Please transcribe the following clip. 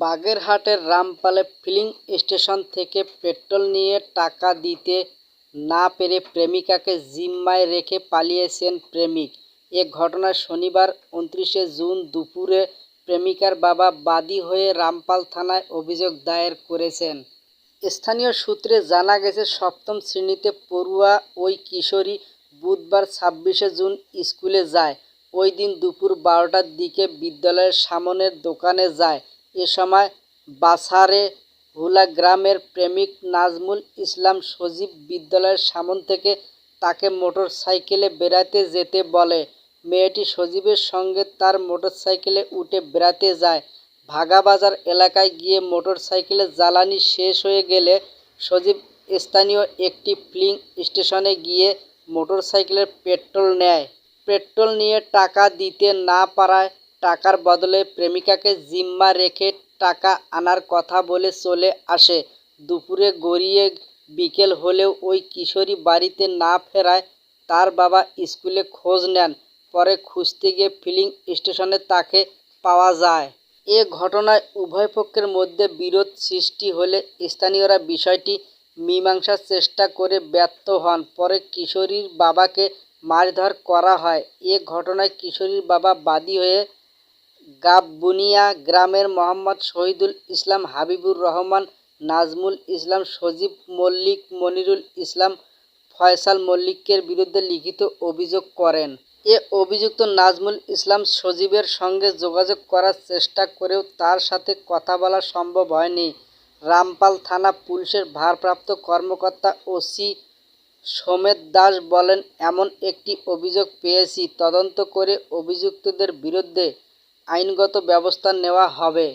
বাগেরহাটের রামপালে filling station থেকে পেট্রোল নিয়ে টাকা দিতে না পেরে প্রেমিকাকে জিম্মায় রেখে পালিয়েছেন প্রেমিক। এ ঘটনায় শনিবার উনত্রিশে জুন দুপুরে প্রেমিকার বাবা বাদী হয়ে রামপাল থানায় অভিযোগ দায়ের করেছেন। স্থানীয় সূত্রে জানা গেছে, সপ্তম শ্রেণীতে পড়ুয়া ওই কিশোরী বুধবার ছাব্বিশে জুন স্কুলে যায়। ওই দিন দুপুর বারোটার দিকে বিদ্যালয়ের সামনের দোকানে যায়। এ সময় বাছারে হুলা গ্রামের প্রেমিক নাজমুল ইসলাম সজীব বিদ্যালয়ের সামন থেকে তাকে মোটর সাইকেলে বেড়াতে যেতে বলে। মেয়েটি সজীবের সঙ্গে তার মোটর সাইকেলে উঠে বেড়াতে যায়। ভাগাবাজার এলাকায় গিয়ে মোটরসাইকেলে জ্বালানি শেষ হয়ে গেলে সজীব স্থানীয় একটি ফিলিং স্টেশনে গিয়ে মোটর সাইকেলের পেট্রোল নেয়। পেট্রোল নিয়ে টাকা দিতে না পারায় টাকার বদলে প্রেমিকাকে জিম্মা রেখে টাকা আনার কথা বলে চলে আসে। দুপুরে গড়িয়ে বিকেল হলেও ওই কিশোরী বাড়িতে না ফেরায় তার বাবা স্কুলে খোঁজ নেন, পরে খুঁজতে গিয়ে ফিলিং স্টেশনে তাকে পাওয়া যায়। এ ঘটনায় উভয় পক্ষের মধ্যে বিরোধ সৃষ্টি হলে স্থানীয়রা বিষয়টি মীমাংসার চেষ্টা করে ব্যর্থ হন। পরে কিশোরীর বাবাকে মারধর করা হয়। এ ঘটনায় কিশোরীর বাবা বাদী হয়ে গাববুনিয়া গ্রামের মোহাম্মদ শহীদুল ইসলাম হাবিবুর রহমান, নাজমুল ইসলাম, সজীব মল্লিক, মনিরুল ইসলাম, ফয়সাল মল্লিকের বিরুদ্ধে লিখিত অভিযোগ করেন। এ অভিযুক্ত নাজমুল ইসলাম সজীবের সঙ্গে যোগাযোগ করার চেষ্টা করেও তার সাথে কথা বলা সম্ভব হয়নি। রামপাল থানা পুলিশের ভারপ্রাপ্ত কর্মকর্তা ওসি সোমেত দাস বলেন, এমন একটি অভিযোগ পেয়েছি। তদন্ত করে অভিযুক্তদের বিরুদ্ধে আইনগত ব্যবস্থা নেওয়া হবে।